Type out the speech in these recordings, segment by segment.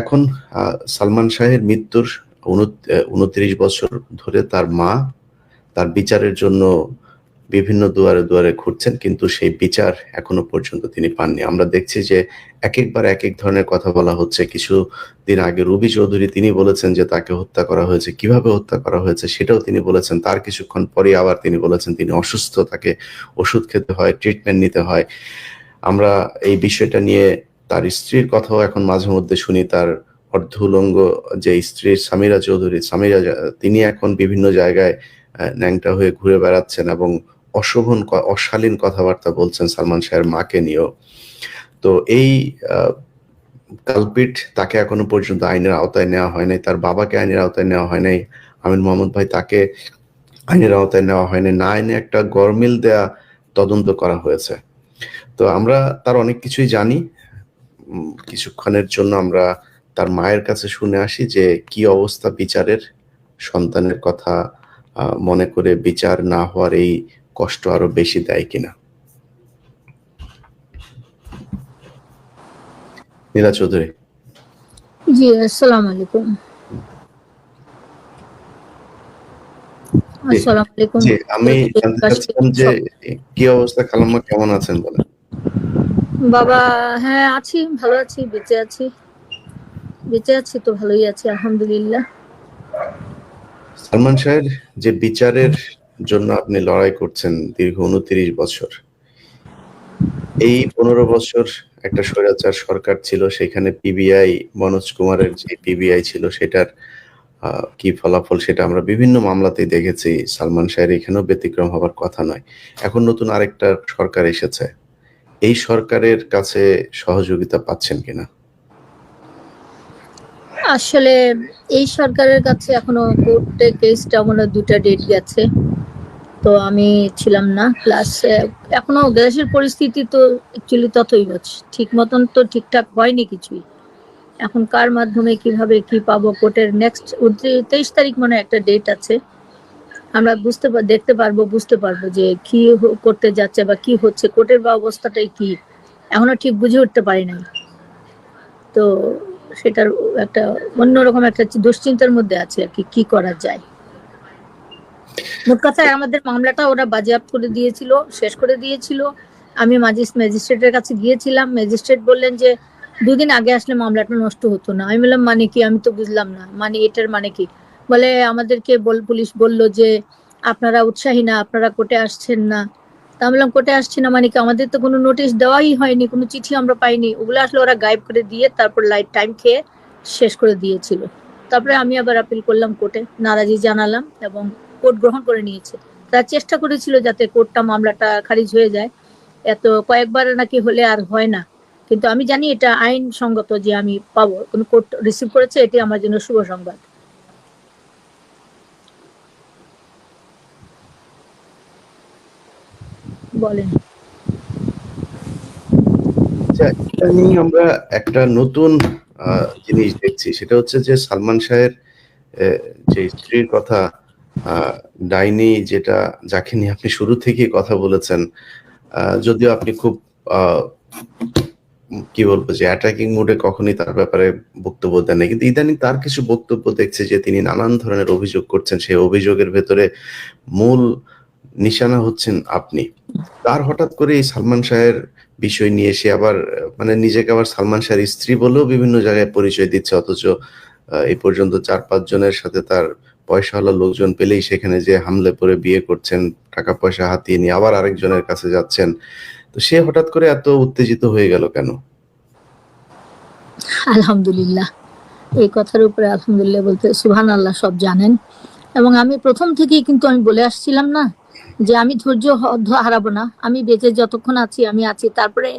এখন সালমান শাহের মৃত্যুর উনত্রিশ বছর ধরে তার মা তার বিচারের জন্য বিভিন্ন দুয়ারে দুয়ারে ঘুরছেন, কিন্তু সেই বিচার এখনও পর্যন্ত তিনি পাননি। আমরা দেখছি যে এক একবার এক এক ধরনের কথা বলা হচ্ছে। কিছু দিন আগে রুবি চৌধুরী তিনি বলেছেন যে তাকে হত্যা করা হয়েছে, কীভাবে হত্যা করা হয়েছে সেটাও তিনি বলেছেন। তার কিছুক্ষণ পরে আবার তিনি বলেছেন তিনি অসুস্থ, তাকে ওষুধ খেতে হয় ট্রিটমেন্ট নিতে হয়। আমরা এই বিষয়টা নিয়ে তার স্ত্রীর কথাও এখন মাঝে মধ্যে শুনি, তার অর্ধ উলঙ্গ যে স্ত্রী সামিরা চৌধুরী, সামিরা তিনি এখন বিভিন্ন জায়গায় ন্যাংটা হয়ে ঘুরে বেড়াচ্ছেন এবং অশোভন অশালীন কথাবার্তা বলছেন সালমান শাহের মাকে নিয়েও। তো এই কালপিট তাকে এখনও পর্যন্ত আইনের আওতায় নেওয়া হয় নাই, তার বাবাকে আইনের আওতায় নেওয়া হয় নাই, আমির মোহাম্মদ ভাই তাকে আইনের আওতায় নেওয়া হয়নি না আইনে একটা গরমিল দেয়া তদন্ত করা হয়েছে। তো আমরা তার অনেক কিছুই জানি কিছুক্ষণের জন্য আমরা তার মায়ের কাছে শুনে আসি যে কি অবস্থা বিচারের সন্তানের কথা মনে করে বিচার না হওয়ার এই কষ্ট আরও বেশি দেয় কিনা। নীলা চৌধুরী। জি আসসালামু আলাইকুম। আসসালামু আলাইকুম। আমি জানতে চাচ্ছিলাম যে কি অবস্থা খালাম্মা কেমন আছেন বলেন? বাবা হ্যাঁ আছি, ভালো আছি, বেঁচে আছি। বেঁচে আছি তো, ভালোই আছি, আলহামদুলিল্লাহ। সালমান শাহের যে বিচারের জন্য আপনি লড়াই করছেন দীর্ঘ উনত্রিশ বছর, এই পনেরো বছর একটা স্বৈরাচার সরকার ছিল, সেখানে পিবিআই মনোজ কুমারের যে পিবিআই ছিল, সেটার কি ফলাফল সেটা আমরা বিভিন্ন মামলাতেই দেখেছি। সালমান শাহের এখানেও ব্যতিক্রম হবার কথা নয়। এখন নতুন আরেকটা সরকার এসেছে। এই সরকারের কাছে সহযোগিতা পাচ্ছেন কিনা? আসলে এই সরকারের কাছে এখনও কোর্টে কেসটা মনে দুটা ডেট গেছে তো আমি ছিলাম না প্লাস এখনও দেশের পরিস্থিতি তো অ্যাকচুয়ালি ততই হচ্ছে। ঠিক মতন তো ঠিকঠাক হয়নি কিছুই। এখন কার মাধ্যমে কীভাবে কি পাবো? কোর্টের নেক্সট তেইশ তারিখ মনে একটা ডেট আছে। আমরা বুঝতে দেখতে পারব, বুঝতে পারব যে কি করতে যাচ্ছে বা কি হচ্ছে, কোর্টের বা অবস্থাটাই কি? এখনও ঠিক বুঝে উঠতে পারি নাই। তো সেটার একটা অন্যরকম একটা দুশ্চিন্তার মধ্যে আছে আর কি কি করা যায়। মোট কথায় আমাদের মামলাটা ওরা বাজেয়াপ্ত করে দিয়েছিল, শেষ করে দিয়েছিল। আমি মাজিস, ম্যাজিস্ট্রেটের কাছে গিয়েছিলাম। ম্যাজিস্ট্রেট বললেন যে, দুদিন আগে আসলে মামলাটা নষ্ট হতো না। আমি বললাম মানে কি? আমি তো বুঝলাম না। মানে এটার মানে কি? বলে আমাদেরকে বল পুলিশ বলল যে, আপনারা উৎসাহী না, আপনারা কোর্টে আসছেন না। তা বললাম, কোর্টে আসছি না মানে কি? আমাদের তো কোনো নোটিশ দেওয়াই হয়নি, কোনো চিঠি আমরা পাইনি। ওগুলো আসলে ওরা গায়েব করে দিয়ে তারপর লাইট টাইম খেয়ে শেষ করে দিয়েছিল। তারপরে আমি আবার আপিল করলাম কোর্টে, নারাজি জানালাম এবং কোর্ট গ্রহণ করে নিয়েছে। তার চেষ্টা করেছিল যাতে কোর্টটা মামলাটা খারিজ হয়ে যায়। এত কয়েকবার নাকি হলে আর হয় না। কিন্তু আমি জানি এটা আইন সঙ্গত যে আমি পাবো। কোনো কোর্ট রিসিভ করেছে, এটি আমার জন্য শুভ সংবাদ। বলেন। আচ্ছা ইদানিং আমরা একটা নতুন আহ, জিনিস দেখছি। সেটা হচ্ছে যে সালমান শাহের যে স্ত্রীর কথা আহ, ডাইনি যেটা যাকে নিয়ে আপনি শুরু থেকেই কথা বলেছেন যদিও আপনি খুব আহ, কি বলব যে অ্যাটাকিং মুডে কখনই তার ব্যাপারে বক্তব্য দেন কিন্তু ইদানিং তার কিছু বক্তব্য দেখছে যে তিনি নানান ধরনের অভিযোগ করছেন। সেই অভিযোগের ভেতরে মূল নিশানা হচ্ছেন আপনি। তার হঠাৎ করে এই সালমান শাহের বিষয় নিয়ে সে আবার মানে নিজেকে আবার সালমান শাহের স্ত্রী বলেও বিভিন্ন জায়গায় পরিচয় দিচ্ছে, অথচ এই পর্যন্ত চার, পাঁচ জনের সাথে তার পয়সাওয়ালা লোকজন পেলেই সেখানে যে হামলে পরে বিয়ে করছেন, টাকা পয়সা হাতিয়ে নিয়ে আবার আরেকজনের কাছে যাচ্ছেন। তো সে হঠাৎ করে এত উত্তেজিত হয়ে গেল কেন? আলহামদুলিল্লাহ। এই কথার উপরে আলহামদুলিল্লাহ বলতে সুবহান আল্লাহ সব জানেন। এবং আমি প্রথম থেকেই কিন্তু আমি বলে আসছিলাম না যে আমি ধৈর্য হারাবো না। আমি বেঁচে যতক্ষণ আছি, আমি আছি। তারপরে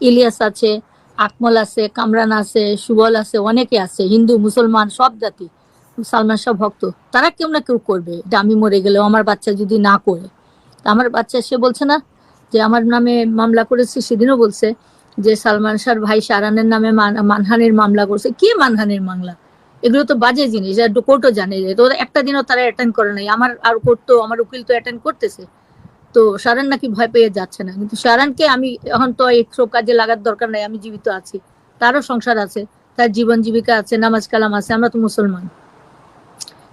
ইলিয়াস আছে, আকমল আছে, কামরান আছে, সুবল আছে, অনেকে আছে। হিন্দু, মুসলমান, সব জাতি। সালমান শাহ ভক্ত। তারা কেউ না কেউ করবে। এটা আমি মরে গেলেও আমার বাচ্চা যদি না করে। আমার বাচ্চা, সে বলছে না যে আমার নামে মামলা করেছে, সেদিনও বলছে যে সালমান শাহর ভাই শাহরানের নামে মানহানির মামলা করছে। কি মানহানির মামলা? এগুলো তো বাজে জিনিস আর কোর্টও জানে যে তো একটা দিনও তারা অ্যাটেন্ড করে নাই, আমার আর কোর্ট তো, আমার উকিল তো অ্যাটেন্ড করতেছে। তো সারান নাকি ভয় পেয়ে যাচ্ছে না, কিন্তু শাহরানকে আমি এখন তো এই সব কাজে লাগার দরকার নাই, আমি জীবিত আছি। তারও সংসার আছে, তার জীবন জীবিকা আছে, নামাজ কালাম আছে, আমরা তো মুসলমান।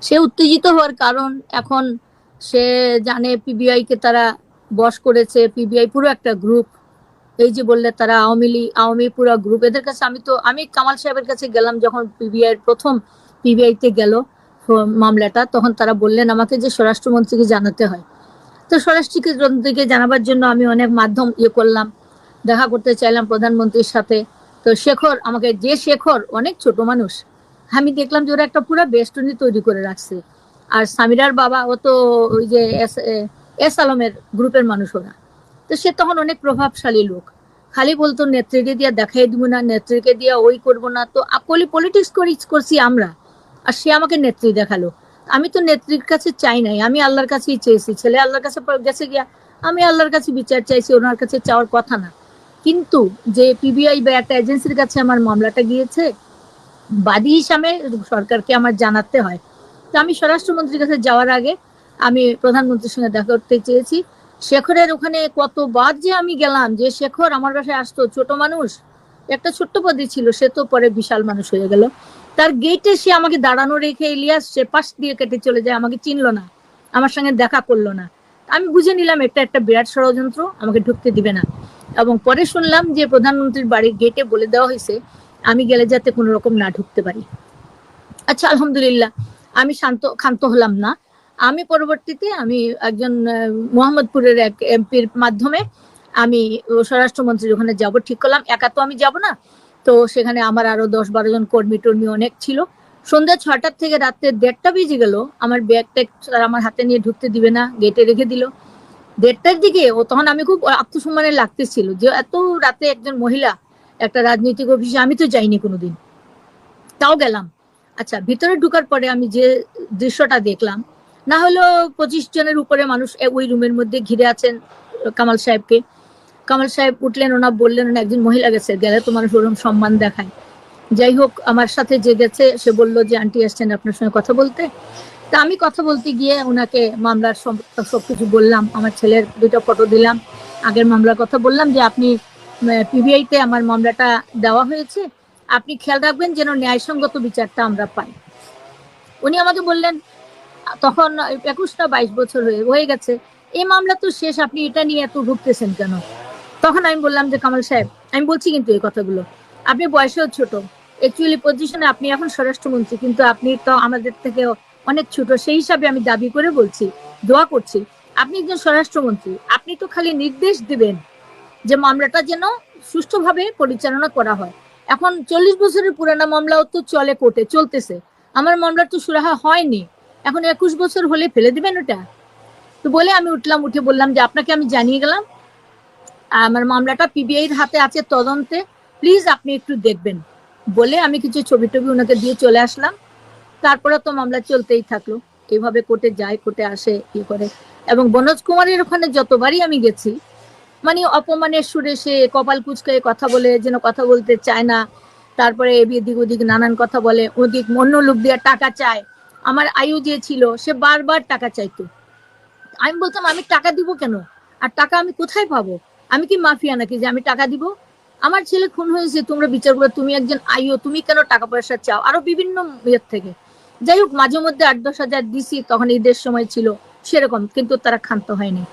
সে উত্তেজিত হওয়ার কারণ এখন সে জানে পিবিআই কে তারা বস করেছে পিবিআই পুরো একটা গ্রুপ এই যে বললে তারা আওয়ামী লীগ, আওয়ামী পুরা গ্রুপ এদের কাছে আমি তো, আমি কামাল সাহেবের কাছে গেলাম যখন পিবিআই প্রথম পিবিআই তে গেল মামলাটা, তখন তারা বললেন, আমাকে যে স্বরাষ্ট্রমন্ত্রীকে জানাতে হয়। তো স্বরাষ্ট্রমন্ত্রীকে জানাবার জন্য আমি অনেক মাধ্যম ইয়ে করলাম, দেখা করতে চাইলাম প্রধানমন্ত্রীর সাথে। তো শেখর, আমাকে যে শেখর, অনেক ছোট মানুষ, আমি দেখলাম যে ওরা একটা পুরো বেষ্টনী তৈরি করে রাখছে। আর সামিরার বাবা ও তো ওই যে এস এস আলমের গ্রুপের মানুষ ওরা। তো সে তখন অনেক প্রভাবশালী লোক। খালি বলতো, নেত্রীকে দিয়ে দেখাই দিব না, নেত্রীকে দিয়ে ওই করব না। তো আকলি পলিটিক্স করি, করছি আমরা। আর সে আমাকে নেত্রী দেখাল। আমি তো নেত্রীর কাছে চাই নাই, আমি আল্লাহর কাছেই চেয়েছি। ছেলে আল্লাহর কাছে গেছে গিয়া, আমি আল্লাহর কাছে বিচার চাইছি, ওনার কাছে চাওয়ার কথা না। কিন্তু যে পিবিআই বা একটা এজেন্সির কাছে আমার মামলাটা গিয়েছে, বাদী হিসাবে সরকারকে আমার জানাতে হয়। তো আমি স্বরাষ্ট্রমন্ত্রীর কাছে যাওয়ার আগে আমি প্রধানমন্ত্রীর সঙ্গে দেখা করতে চেয়েছি। শেখরের ওখানে কতবার যে আমি গেলাম, যে শেখর আমার বাসায় আসতো, ছোট মানুষ, একটা ছোট্ট পদে ছিল, সে তো পরে বিশাল মানুষ হয়ে গেল। তার গেটে সে আমাকে দাঁড়ানো রেখে ইলিয়াস সে পাশ দিয়ে কেটে চলে যায়, আমাকে চিনলো না, আমার সঙ্গে দেখা করল না। আমি বুঝে নিলাম এটা একটা বিরাট ষড়যন্ত্র, আমাকে ঢুকতে দিবে না। এবং পরে শুনলাম যে প্রধানমন্ত্রীর বাড়ির গেটে বলে দেওয়া হয়েছে, আমি গেলে যাতে কোনো রকম না ঢুকতে পারি। আচ্ছা আলহামদুলিল্লাহ, আমি শান্ত, ক্ষান্ত হলাম না। আমি পরবর্তীতে আমি একজন মোহাম্মদপুরের এক এমপির মাধ্যমে আমি ও স্বরাষ্ট্রমন্ত্রীর ওখানে যাব, ঠিক করলাম। একা তো আমি যাব না। তো সেখানে আমার আরও দশ বারো জন কর্মী টর্মী অনেক ছিল। সন্ধ্যা ছটার থেকে রাত্রে দেড়টা বেজে গেল। আমার ব্যাগটা তারা আমার হাতে নিয়ে ঢুকতে দিবে না, গেটে রেখে দিল। দেড়টার দিকে ও তখন আমি খুব আত্মসম্মানে লাগতেছিল যে এত রাতে একজন মহিলা একটা রাজনৈতিক অফিসে, আমি তো যাইনি কোনোদিন। তাও গেলাম। আচ্ছা ভিতরে ঢুকার পরে আমি যে দৃশ্যটা দেখলাম না হলেও পঁচিশ জনের উপরে মানুষ ওই রুমের মধ্যে ঘিরে আছেন কামাল সাহেবকে। কামাল সাহেব উঠলেন ওনা বললেন, ওনা একজন মহিলা গেছে, গেলে তো মানুষ ওরকম সম্মান দেখায়। যাই হোক, আমার সাথে যে গেছে, সে বলল যে, আন্টি আসছেন আপনার সঙ্গে কথা বলতে? তা আমি কথা বলতে গিয়ে ওনাকে মামলার সব- সবকিছু বললাম, আমার ছেলের দুটো ফটো দিলাম। আগের মামলার কথা বললাম যে, আপনি পিবিআই তে আমার মামলাটা দেওয়া হয়েছে, আপনি খেয়াল রাখবেন যেন ন্যায়সঙ্গত বিচারটা আমরা পাই। উনি আমাকে বললেন তখন একুশ না বাইশ বছর হয়ে হয়ে গেছে। এই মামলা তো শেষ, আপনি এটা নিয়ে এত ভুগতেছেন কেন? তখন আমি বললাম যে, কামাল সাহেব, আমি বলছি কিন্তু এই কথাগুলো। আপনি বয়সেও ছোট। অ্যাকচুয়ালি পজিশনে আপনি এখন স্বরাষ্ট্রমন্ত্রী, কিন্তু আপনি তো আমাদের থেকে অনেক ছোট। সেই হিসাবে আমি দাবি করে বলছি, দোয়া করছি, আপনি একজন স্বরাষ্ট্রমন্ত্রী, আপনি তো খালি নির্দেশ দিবেন যে মামলাটা যেন সুষ্ঠুভাবে পরিচালনা করা হয়। এখন চল্লিশ বছরের পুরানা মামলাও তো চলে কোর্টে, চলতেছে। আমার মামলার তো সুরাহা হয়নি। এখন একুশ বছর হলে ফেলে দিবেন ওটা? তো বলে আমি উঠলাম, উঠে বললাম যে আপনাকে আমি জানিয়ে গেলাম, আমার মামলাটা পিবিআই হাতে আছে তদন্তে, প্লিজ আপনি একটু দেখবেন। বলে আমি কিছু ছবি টবি ওনাকে দিয়ে চলে আসলাম। তারপরে তো মামলা চলতেই থাকল। এইভাবে কোর্টে যায়, কোর্টে আসে ইয়ে করে। এবং বনোজ কুমারের ওখানে যতবারই আমি গেছি মানে অপমানের সুরে সে কপাল কুচকে কথা বলে, যেন কথা বলতে চায় না। তারপরে এদিক ওদিক নানান কথা বলে, ওদিক অন্য লোক দিয়ে টাকা চায়। আমার আয়ু যে ছিল সে বারবার টাকা চাইতো। আমি বলতাম, আমি টাকা দিব কেন? আর টাকা আমি কোথায় পাবো? আমি কি মাফিয়া নাকি যে আমি টাকা দিব? আমার ছেলে খুন হয়েছে, তোমরা বিচার করো, তুমি একজন আইও, তুমি কেন টাকা পয়সা চাও? আরও বিভিন্ন ইয়ের থেকে। যাই হোক মাঝে মধ্যে আট দশ হাজার দিছি তখন ঈদের সময় ছিল, সেরকম, কিন্তু তারা ক্ষান্ত হয়নি।